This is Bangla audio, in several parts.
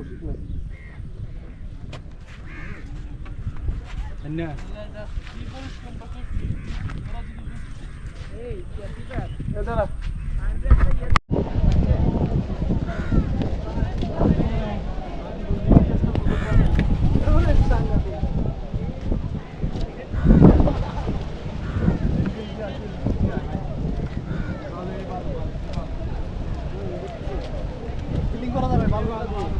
오시고 안녕 얘들아 Gracias.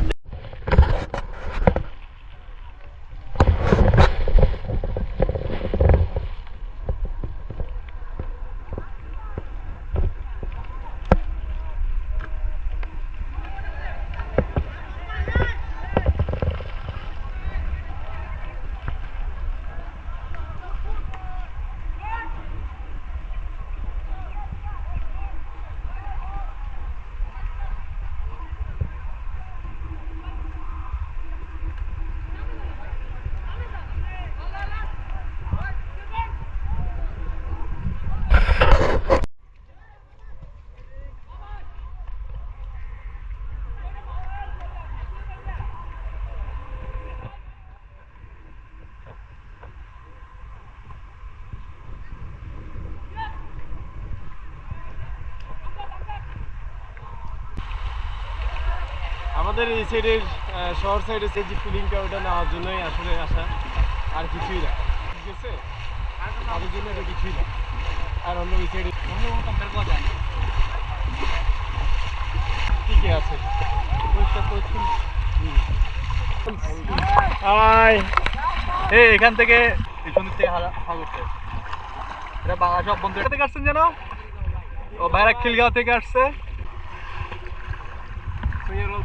আমাদের এই সাইডের শহর সাইডে যে যে ফিলিংটা ওটা নেওয়ার জন্যই আসলে আসা আর কিছুই না। ঠিক আছে? তাদের জন্য এটা কিছুই না। আর অন্য ওই সাইডে ঠিকই আছে। এই, এখান থেকে পিছন থেকে এটা বাংলা সব বন্ধু থেকে আসছেন যেন? ও ভাইরা খিলগাঁও থেকে আসছে।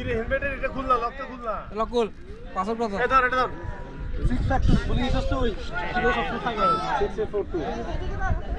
কিরে হেলমেটের এটা খুললা লকটা খুললা। লকুল পাসওয়ার্ড কত এ ধর এটা ধর। 6 ফ্যাক্টর বলি ইসস তুই 6 ফ্যাক্টর 6 4 2